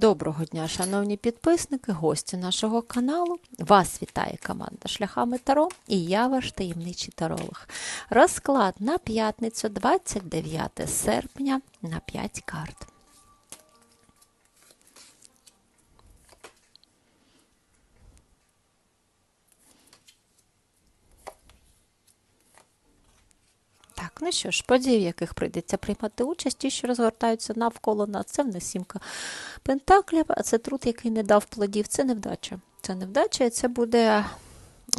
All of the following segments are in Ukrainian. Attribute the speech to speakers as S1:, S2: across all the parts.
S1: Доброго дня, шановні підписники, гості нашого каналу. Вас вітає команда Шляхами Таро і я ваш таємничий таролог. Розклад на п'ятницю, 29 серпня на 5 карт. Так, ну що ж, події, в яких прийдеться приймати участь, ті, що розгортаються навколо нас, це в нас пентаклів, а це труд, який не дав плодів, це невдача. Це невдача, і це буде.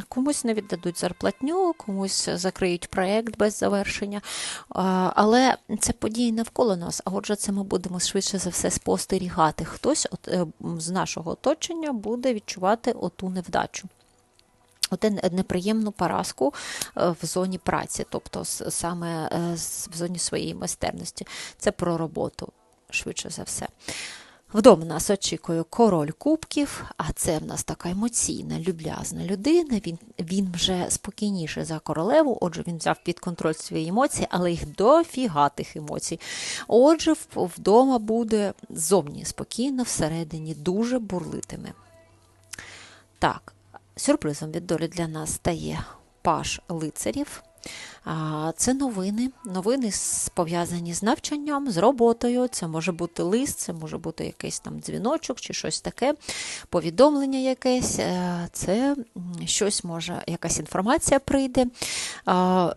S1: Комусь не віддадуть зарплатню, комусь закриють проєкт без завершення. Але це події навколо нас, а отже, це ми будемо швидше за все спостерігати. Хтось е, з нашого оточення буде відчувати оту невдачу. Оте неприємну поразку е, в зоні праці, тобто саме е, в зоні своєї майстерності. Це про роботу, швидше за все. Вдома нас очікує король кубків, а це в нас така емоційна, люблязна людина. Він, він вже спокійніше за королеву, отже, він взяв під контроль свої емоції, але їх дофіга тих емоцій. Отже, вдома буде зовні спокійно, всередині дуже бурлитиме. Так, сюрпризом від долі для нас стає паш лицарів. Це новини. Новини пов'язані з навчанням, з роботою. Це може бути лист, це може бути якийсь там дзвіночок чи щось таке, повідомлення якесь. Е, Це щось може, якась інформація прийде.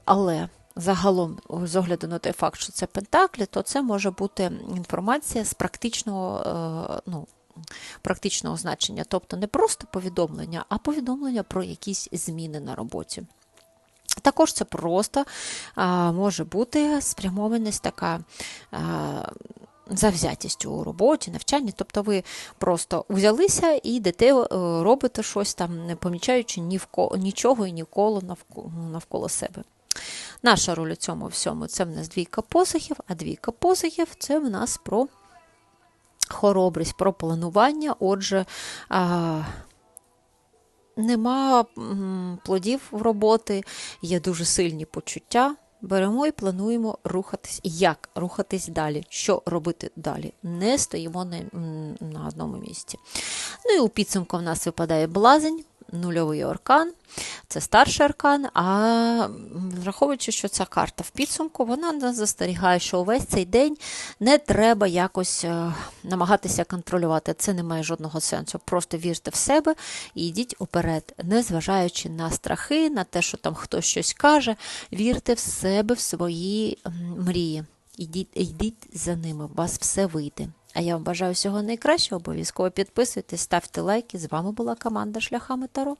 S1: Але загалом, з огляду на той факт, що це пентаклі, то це може бути інформація з практичного. е, ну, практичного значення, тобто не просто повідомлення, а повідомлення про якісь зміни на роботі. Також це просто а, може бути спрямованість така. А, Завзятість у роботі, навчанні, тобто ви просто взялися і йдете, е, робите щось там, не помічаючи ні вко- нічого і ніколи навколо, навколо себе. Наша роль у цьому всьому це в нас двійка посухів, а двійка посухів це в нас про хоробрість, про планування. Отже, нема плодів роботи, є дуже сильні почуття. Беремо і плануємо рухатись. Як рухатись далі? Що робити далі? Не стоїмо на, на одному місці. Ну і у підсумку в нас випадає блазень, нульовий аркан, це старший аркан. А враховуючи, що ця карта в підсумку, вона нас застерігає, що увесь цей день не треба якось е, намагатися контролювати. Це не має жодного сенсу. Просто вірте в себе і йдіть уперед, незважаючи на страхи, на те, що там хтось щось каже, вірте в себе, в свої мрії. Ідіть, йдіть за ними, у вас все вийде. А я вам бажаю всього найкращого. Обов'язково підписуйтесь, ставте лайки. З вами була команда Шляхами Таро.